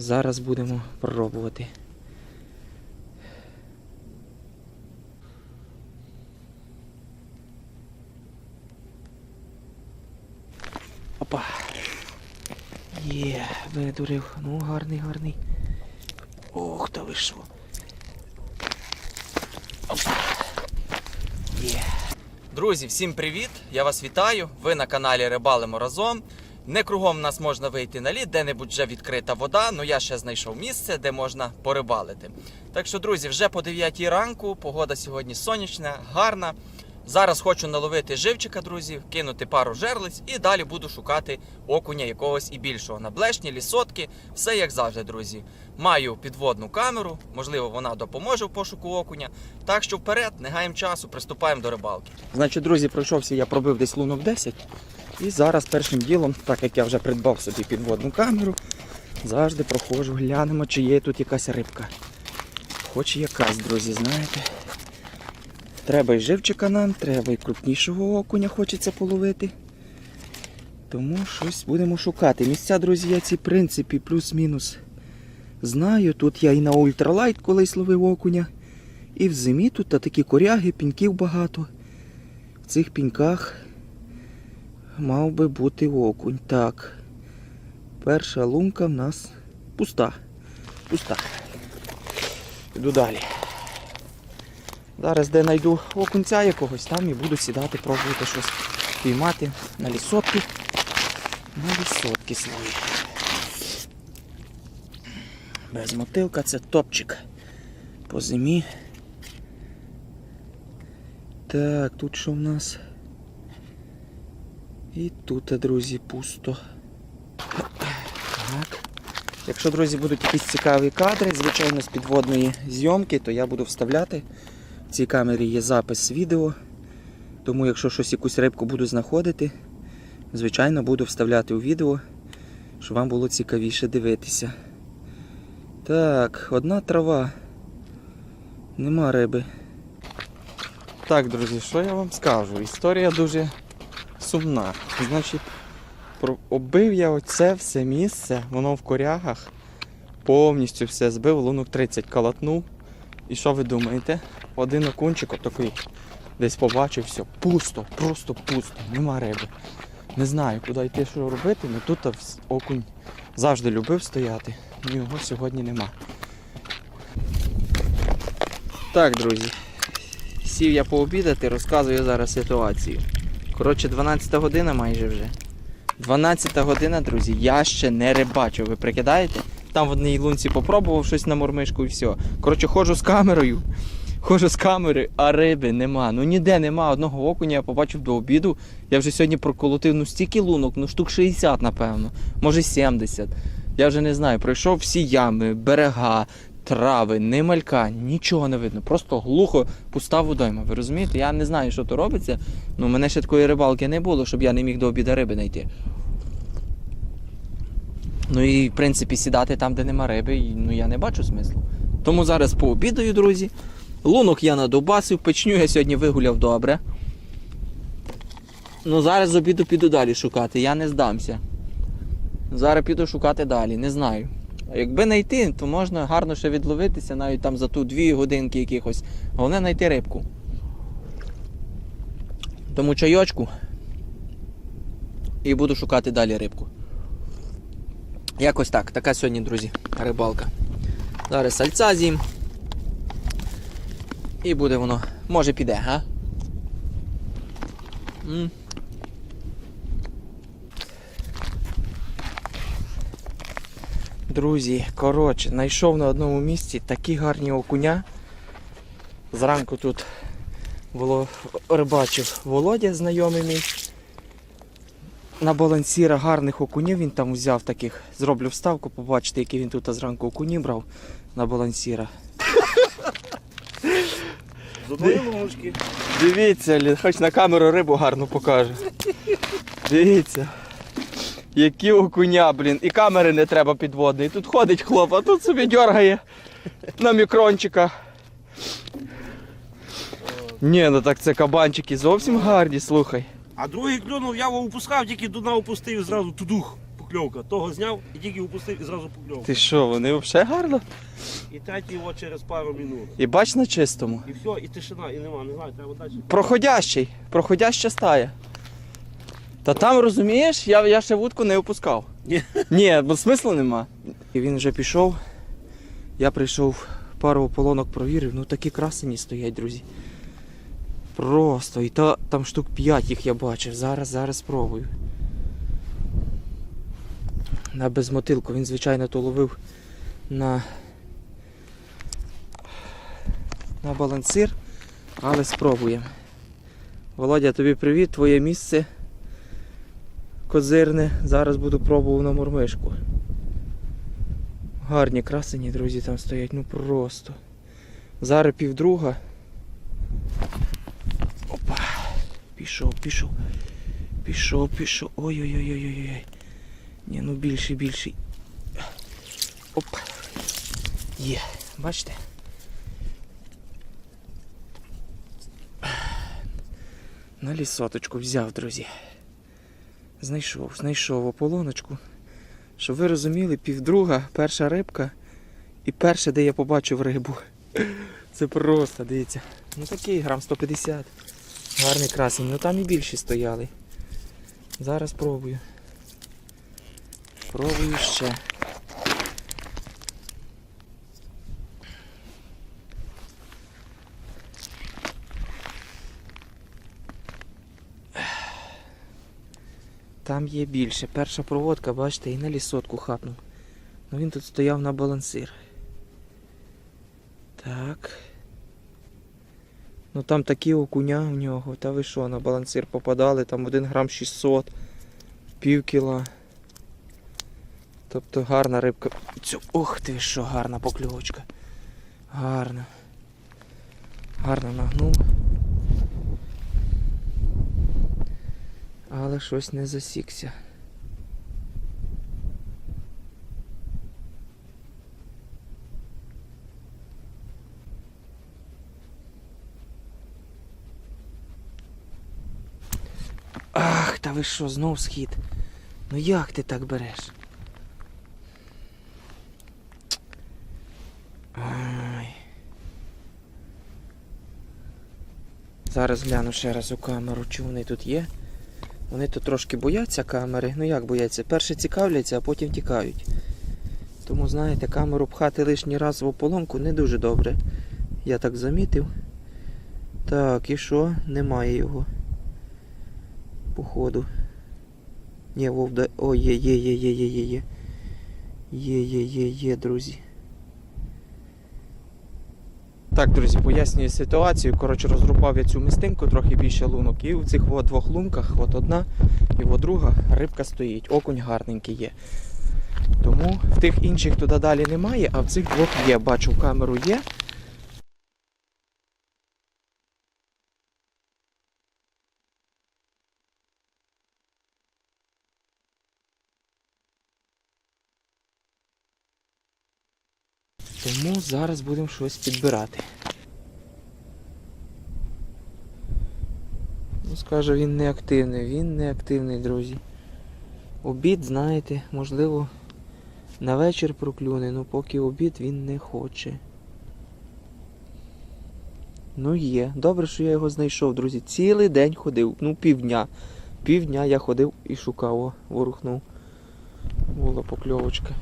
Зараз будемо пробувати. Опа. Є, видурив. Ну, гарний, гарний. Ох, та ви. Опа. Є. Друзі, всім привіт! Я вас вітаю. Ви на каналі Рибалимо разом. Не кругом нас можна вийти на лід, де-небудь вже відкрита вода, але я ще знайшов місце, де можна порибалити. Так що, друзі, вже по 9 ранку, погода сьогодні сонячна, гарна. Зараз хочу наловити живчика, друзі, кинути пару жерлиць і далі буду шукати окуня якогось і більшого. На блешні, лісотки, все як завжди, друзі. Маю підводну камеру, можливо, вона допоможе в пошуку окуня. Так що вперед, не гаємо часу, приступаємо до рибалки. Значить, друзі, пройшовся, я пробив десь лунок 10. І зараз першим ділом, так як я вже придбав собі підводну камеру, завжди проходжу, глянемо, чи є тут якась рибка. Хоч якась, друзі, знаєте. Треба і живчика нам, треба і крупнішого окуня хочеться половити. Тому щось будемо шукати. Місця, друзі, я ці принципі плюс-мінус знаю. Тут я і на ультралайт колись ловив окуня. І в зимі тут та такі коряги, піньків багато. В цих піньках мав би бути окунь. Так. Перша лунка в нас пуста. Пуста. Іду далі. Зараз де знайду окунця якогось, там і буду сідати, пробувати щось піймати на лісотки. На лісотки свої. Без мотилка це топчик. По зимі. Так, тут що в нас? І тут, друзі, пусто. Так. Якщо, друзі, будуть якісь цікаві кадри, звичайно, з підводної зйомки, то я буду вставляти. В цій камері є запис відео. Тому, якщо щось якусь рибку буду знаходити, звичайно, буду вставляти у відео, щоб вам було цікавіше дивитися. Так, одна трава. Нема риби. Так, друзі, що я вам скажу? Історія дуже сумна. Значить, оббив я оце все місце, воно в корягах. Повністю все збив, лунок 30 калатнув. І що ви думаєте? Один окунчик отакий. Десь побачив все. Пусто, просто пусто, нема риби. Не знаю, куди йти, що робити, але тут окунь завжди любив стояти. ну, Його сьогодні нема. Так, друзі. Сів я пообідати, розказую зараз ситуацію. Коротше, 12 година майже вже. 12 година, друзі, я ще не рибачив, ви прикидаєте? Там в одній лунці попробував щось на мормишку і все. Коротше, ходжу з камерою. Ходжу з камери, а риби нема. Ну ніде нема. Одного окуня я побачив до обіду. Я вже сьогодні проколотив ну стільки лунок, ну штук 60, напевно, може 70. Я вже не знаю. Пройшов всі ями, берега, трави, ни малька, нічого не видно. Просто глухо пуста водойма. Ви розумієте? Я не знаю, що то робиться. Ну, мене ще такої рибалки не було, щоб я не міг до обіда риби знайти. Ну і в принципі сідати там, де нема риби, ну я не бачу смислу. Тому зараз пообідаю, друзі. Лунок я надобасив, печню я сьогодні вигуляв добре. Ну зараз з обіду піду далі шукати, я не здамся. Зараз піду шукати далі, не знаю. А якби знайти, то можна гарно ще відловитися, навіть там за ту дві годинки якихось. Головне знайти рибку. Тому чайочку. І буду шукати далі рибку. Якось так. Така сьогодні, друзі, рибалка. Зараз сальця з'їм. І буде воно. Може піде, га? М. Друзі, коротше, знайшов на одному місці такі гарні окуня. Зранку тут було рибачив Володя, знайомий мій. На балансіра гарних окунів він там взяв таких. Зроблю вставку, побачите, які він тут зранку окуні брав на балансіра. Дивіться, хоч на камеру рибу гарно покаже. Дивіться. Які окуня, блін. І камери не треба підводної. Тут ходить хлоп, а тут собі дергає на мікрончика. Ні, ну так це кабанчики зовсім гарні, слухай. А другий клюнув, я його опускав, тільки туди опустив і зразу тудух. покльовка. Того зняв і тільки упустив і зразу покльовка. Ти що, вони взагалі гарно? І третій його через пару минут. І бач на чистому. І все, і тишина, і нема, не знаю, треба далі. Проходящий, проходяща стая. Та там розумієш, я, я ще вудку не опускав. Ні. Ні, бо смислу нема. І він вже пішов. Я прийшов, пару ополонок провірив. Ну такі красені стоять, друзі. Просто. І та, там штук 5 їх я бачив. Зараз, зараз спробую. На безмотилку. Він, звичайно, то ловив на, на балансир. Але спробуємо. Володя, тобі привіт, твоє місце козирне. Зараз буду пробувати на мормишку. Гарні красені, друзі, там стоять, ну просто. Зараз півдруга. Опа. Пішов, пішов. Пішов, пішов. Ой-ой-ой-ой-ой. Ні, ну більший, більший. Оп. Є. Бачите? На лісоточку взяв, друзі. Знайшов, знайшов ополоночку. Щоб ви розуміли, півдруга, перша рибка і перше, де я побачив рибу. Це просто, дивіться. Ну такий грам 150. Гарний красень. Ну там і більші стояли. Зараз пробую. Пробую ще. Там є більше. Перша проводка, бачите, і на лісотку хапнув. Ну він тут стояв на балансир. Так. Ну там такі окуня в нього. Та ви що, на балансир попадали, там 1 грам 600, пів кіла. Тобто гарна рибка. Цю... Ох ти що, гарна покльовочка. Гарна. Гарно нагнув. Але щось не засікся. Ах, та ви що, знов схід? Ну як ти так береш? Ай. Зараз гляну ще раз у камеру, чи вони тут є. Вони тут трошки бояться камери. Ну як бояться? Перше цікавляться, а потім тікають. Тому, знаєте, камеру пхати лишній раз в ополонку не дуже добре. Я так замітив. Так, і що? Немає його. Походу. Ні, вовда. О, є, є, є, є, є, є, є. Є, є, є, є, друзі. Так, друзі, пояснюю ситуацію. Коротше, розрубав я цю мистинку, трохи більше лунок. І в цих от двох лунках, от одна і от друга, рибка стоїть. Окунь гарненький є. Тому в тих інших туди далі немає, а в цих двох є. Бачу, камеру є. Зараз будемо щось підбирати. Ну, скажу, він не активний, він не активний, друзі. Обід, знаєте, можливо, на вечір проклюне, але поки обід він не хоче. Ну є. Добре, що я його знайшов, друзі. Цілий день ходив, ну півдня. Півдня я ходив і шукав, ворухнув. Була покльовочка.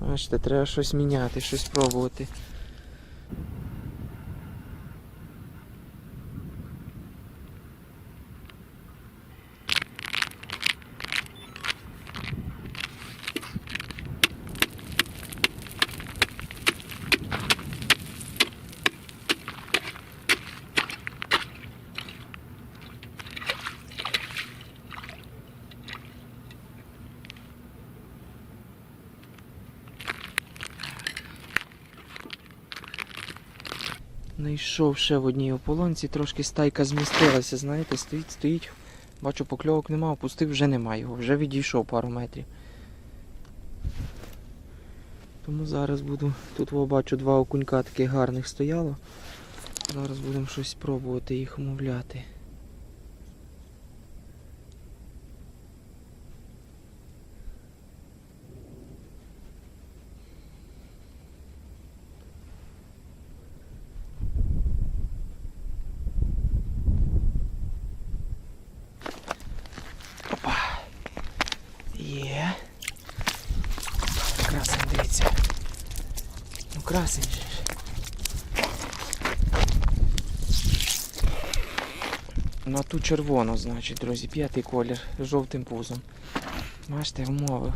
Бачите, треба щось міняти, щось пробувати. Знайшов ще в одній ополонці, трошки стайка змістилася, знаєте, стоїть, стоїть. Бачу, покльовок нема, опустив, вже немає його, вже відійшов пару метрів. Тому зараз буду. Тут бачу два окунька таких гарних стояло. Зараз будемо щось пробувати їх умовляти. красень же. ж. На ту червону, значить, друзі, п'ятий колір з жовтим пузом. Бачите, вмовив.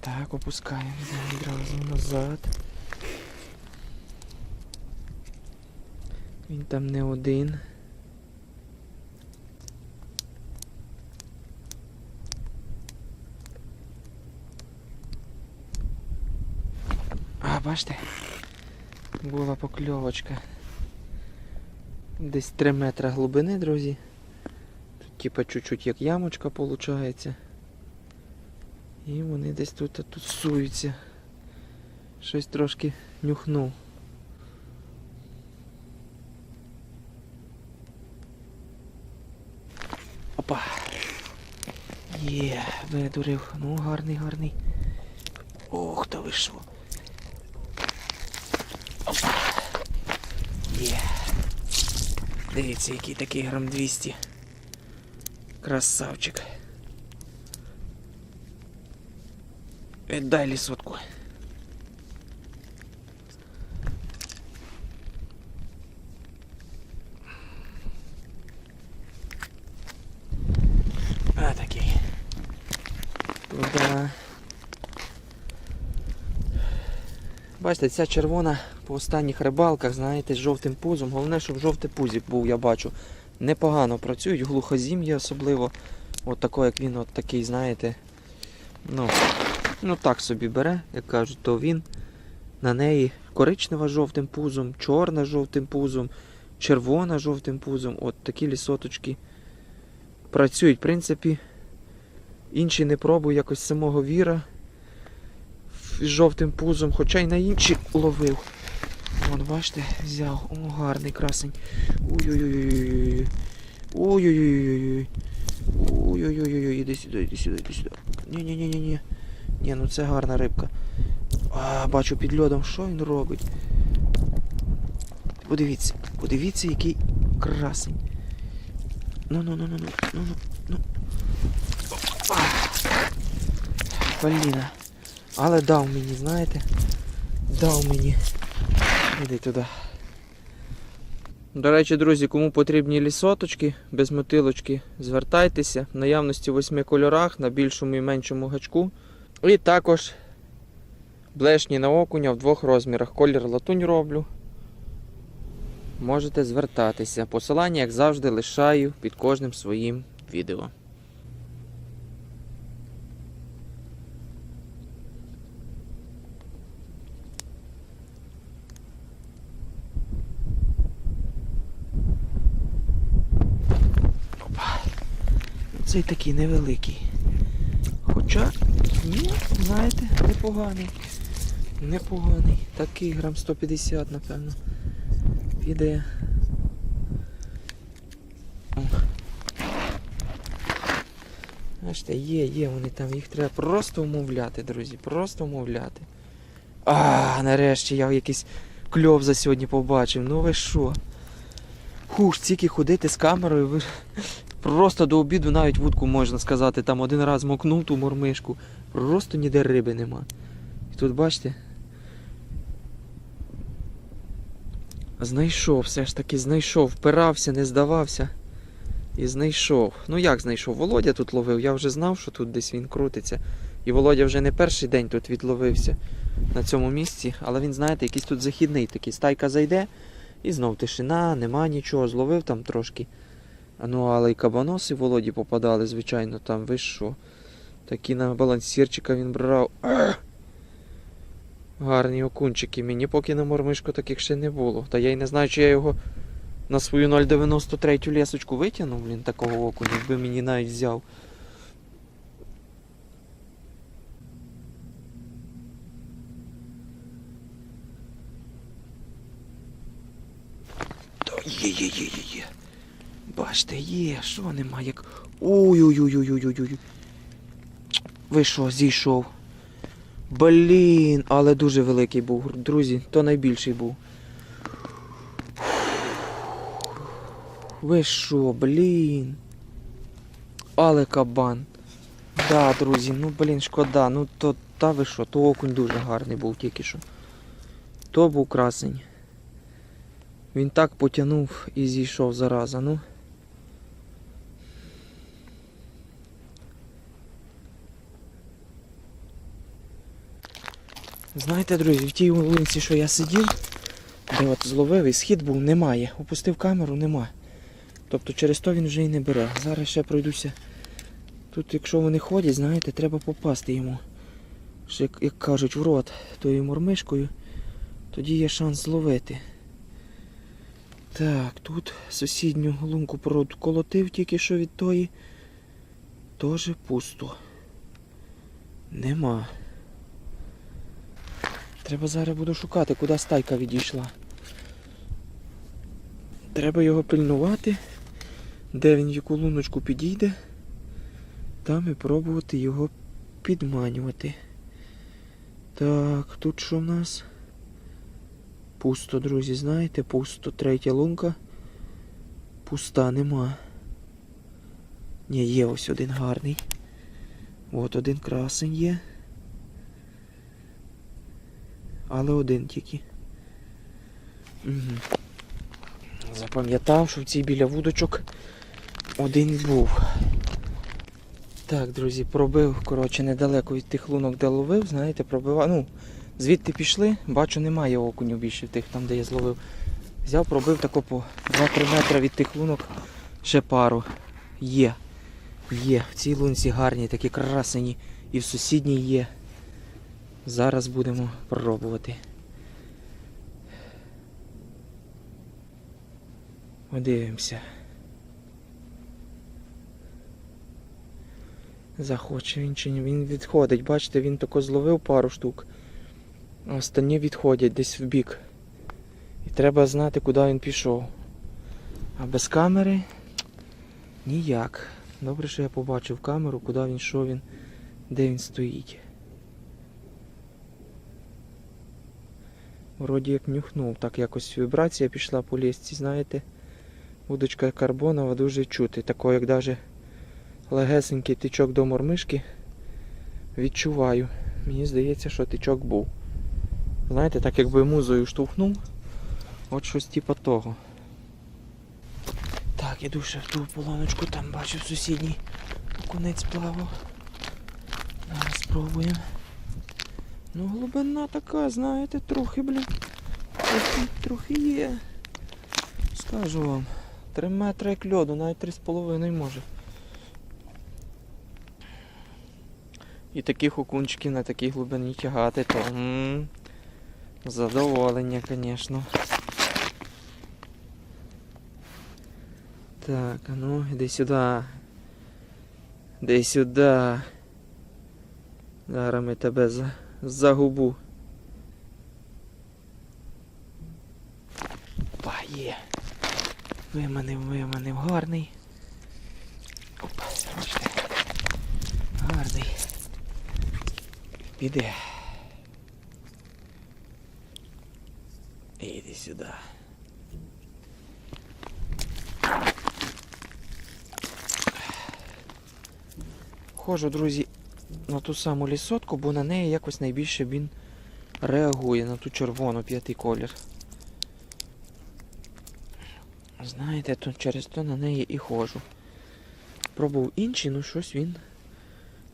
Так, опускаємо відразу назад. Він там не один. А, бачите? Була покльовочка. Десь 3 метри глибини, друзі. Тут типа чуть-чуть як ямочка виходить. І вони десь тут тут суються. Щось трошки нюхнув. Опа. Є, видурив. Ну, гарний, гарний. Ох, та ви що. Опа. Є. Дивіться, який такий грам 200. Красавчик. Віддай лісотку. А такий. Туда. Бачите, ця червона по останніх рибалках, знаєте, з жовтим пузом. Головне, щоб жовтий пузик був, я бачу. Непогано працюють, глухозім'я особливо. От такий, як він, от такий, знаєте. Ну, ну так собі бере, як кажуть, то він на неї коричнева жовтим пузом, чорна з жовтим пузом, червона жовтим пузом. От такі лісоточки працюють. В принципі, інші не пробую якось самого віра з жовтим пузом, хоча й на інші ловив. Вон, бачите, взяв. О, гарний красень. Ой-ой-ой. Ой-ой-ой. Ой-ой-ой, іди сюди, іди сюди, іди сюди. Ні-ні-ні-ні. Ні, ну це гарна рибка. А, бачу під льодом, що він робить. Подивіться, подивіться, який красень. Ну ну ну ну ну ну. Але дав мені, знаєте? Дав мені. Іди туди. До речі, друзі, кому потрібні лісоточки без мотилочки, звертайтеся в наявності в восьми кольорах на більшому і меншому гачку. І також блешні на окуня в двох розмірах. Колір латунь роблю. Можете звертатися. Посилання, як завжди, лишаю під кожним своїм відео. Цей такий невеликий. Хоча, ні, знаєте, непоганий. Непоганий. Такий грам 150, напевно. Піде. Бачите, є, є вони там, їх треба просто умовляти, друзі. Просто умовляти. А, нарешті я якийсь кльов за сьогодні побачив. Ну ви що? Хух, тільки ходити з камерою, ви Просто до обіду навіть вудку можна сказати, там один раз мокнув ту мормишку. Просто ніде риби нема. І тут бачите. Знайшов, все ж таки знайшов, впирався, не здавався. І знайшов. Ну як знайшов? Володя тут ловив, я вже знав, що тут десь він крутиться. І Володя вже не перший день тут відловився на цьому місці, але він, знаєте, якийсь тут західний такий. Стайка зайде і знов тишина, нема нічого, зловив там трошки. Ну, але й кабаноси Володі попадали, звичайно, там ви що. Такі на балансірчика він брав. Ах! Гарні окунчики. Мені поки на мормишку таких ще не було. Та я й не знаю, чи я його на свою 0,93 лісочку витягнув, блін, такого окуня, якби мені навіть взяв. Та є, є, що нема, як. Ой-ой-ой-ой-ой-ой. Ви що, зійшов? Блін, але дуже великий був, друзі, то найбільший був. Ви що, блін? Але кабан. Да, друзі, ну блін, шкода, ну то та ви що, то окунь дуже гарний був тільки що. То був красень. Він так потягнув і зійшов зараза, ну. Знаєте, друзі, в тій вулиці, що я сидів, де от зловив і схід був, немає. Опустив камеру, нема. Тобто через то він вже і не бере. Зараз ще пройдуся. Тут, якщо вони ходять, знаєте, треба попасти йому. Ще, як, як кажуть, в рот тою мормишкою, тоді є шанс зловити. Так, тут сусідню лунку проколотив тільки що від тої. Тоже пусто. Нема. Треба зараз буду шукати, куди стайка відійшла. Треба його пильнувати, де він яку луночку підійде, там і пробувати його підманювати. Так, тут що в нас? Пусто, друзі, знаєте, пусто. Третя лунка. Пуста нема. Ні, є ось один гарний. От один красень є. Але один тільки. Угу. Запам'ятав, що в цій біля вудочок один був. Так, друзі, пробив, коротше, недалеко від тих лунок, де ловив, знаєте, пробивав. Ну, звідти пішли, бачу, немає окуню більше тих, там, де я зловив. Взяв, пробив тако по 2-3 метри від тих лунок ще пару. Є. Є. В цій лунці гарні, такі красені. І в сусідній є. Зараз будемо пробувати. Подивимося. Захоче він чи ні. Він відходить. Бачите, він тако зловив пару штук. Останні відходять десь в бік. І треба знати, куди він пішов. А без камери ніяк. Добре, що я побачив камеру, куди він йшов він, де він стоїть. Вроді як нюхнув, так якось вібрація пішла по лісці, знаєте. Удочка карбонова дуже чути. Такий, як даже легесенький тичок до мормишки. Відчуваю. Мені здається, що тичок був. Знаєте, так якби музою штовхнув. От щось типу того. Так, іду ще в ту полоночку, там бачив сусідній конець плавав. Зараз спробуємо. Ну, глибина така, знаєте, трохи, блін. Трохи, трохи є. Скажу вам. Три метри як льоду, навіть три з половиною може. І таких окунчиків на такій глибині тягати, то м задоволення, звісно. Так, а ну, іди сюди. Іди сюди. Зараз ми тебе за, загубу. Опа, є. Виманив, виманив. Гарний. Опа, бачите. Гарний. Піде. Іди сюди. Ходжу, друзі, на ту саму лісотку, бо на неї якось найбільше він реагує на ту червону п'ятий колір. Знаєте, то через то на неї і ходжу. Пробував інші, ну щось він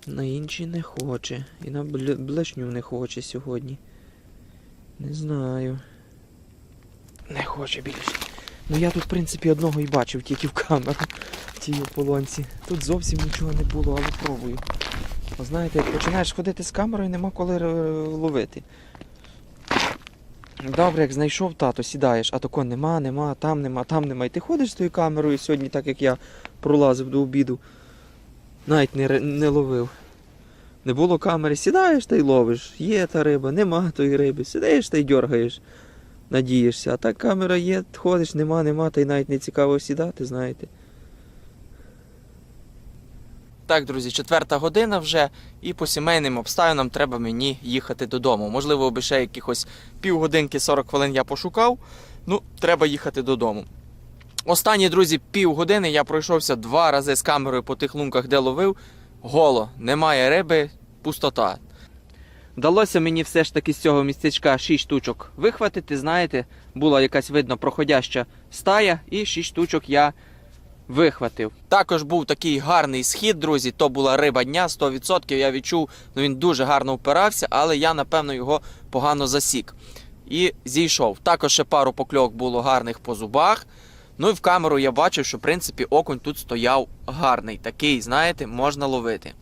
на інші не хоче. І на блешню не хоче сьогодні. Не знаю. Не хоче більше. Ну я тут, в принципі, одного і бачив тільки в камеру в тій ополонці. Тут зовсім нічого не було, але пробую. Знаєте, як починаєш ходити з камерою, нема коли е, ловити. Добре, як знайшов тато, сідаєш, а тако нема, нема, там нема, там нема. І ти ходиш з тою камерою сьогодні, так як я пролазив до обіду. Навіть не, не ловив. Не було камери, сідаєш та й ловиш. Є та риба, нема тої риби. Сидиш та й дергаєш, надієшся. А так камера є, ходиш, нема, нема, та й навіть не цікаво сідати, знаєте. Так, друзі, четверта година вже, і по сімейним обставинам треба мені їхати додому. Можливо, би ще якихось півгодинки 40 хвилин я пошукав. Ну, треба їхати додому. Останні, друзі, півгодини я пройшовся два рази з камерою по тих лунках, де ловив. Голо, немає риби, пустота. Вдалося мені все ж таки з цього містечка 6 штучок вихватити. Знаєте, була якась видно проходяща стая, і 6 штучок я вихватив. Також був такий гарний схід, друзі. То була риба дня, 100%. Я відчув, ну він дуже гарно впирався, але я, напевно, його погано засік. І зійшов. Також ще пару покльовок було гарних по зубах. Ну і в камеру я бачив, що в принципі окунь тут стояв гарний. Такий, знаєте, можна ловити.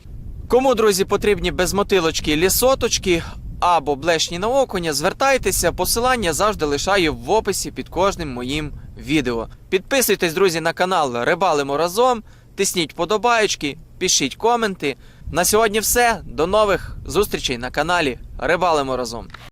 Кому, друзі, потрібні без мотилочки лісоточки або блешні на окуня, звертайтеся, посилання завжди лишаю в описі під кожним моїм відео. Підписуйтесь, друзі, на канал Рибалимо разом, тисніть подобаєчки, пишіть коменти. На сьогодні все. До нових зустрічей на каналі Рибалимо разом.